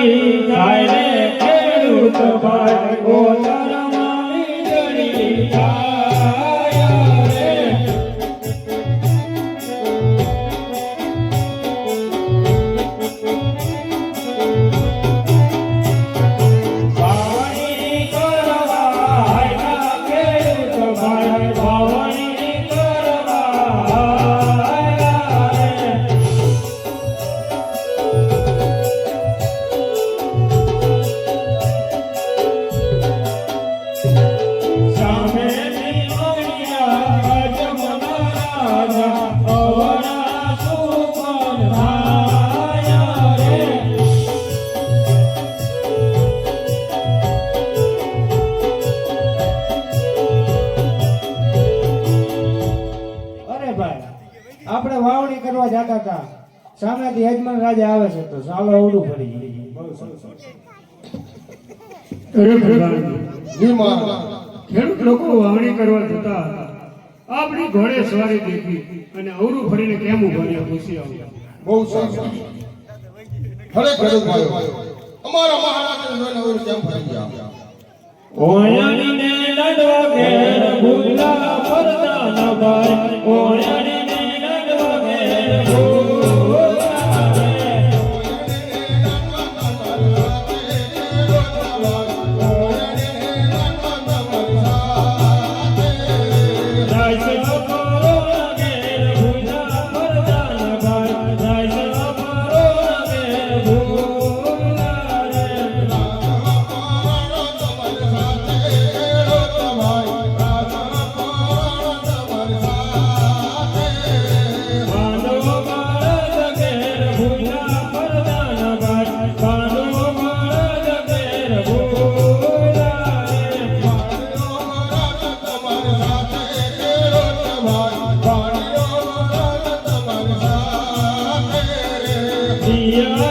વીજળી થાય રે ખેડૂત ભાઈ ભાઈ આપણે વાવણી કરવા જતા હતા. સામેથી યજમાન રાજા આવે છે તો સાલો અવડું મહારાજ ખેડૂત લોકો વાવણી કરવા જતા હતા. આપણી ઘોડે સવારી દેખી અને અવરું ફરીને કેમ ઊભા રહ્યા પૂછી આવ્યા બહુ સરસ. ખરે ખેડૂત ભાઈઓ અમારા મહારાજને જોઈને અવરું કેમ ફરી ગયા? ઓયાની ને લડવા કે ભૂલા પરદાના ભાઈ ભાઈ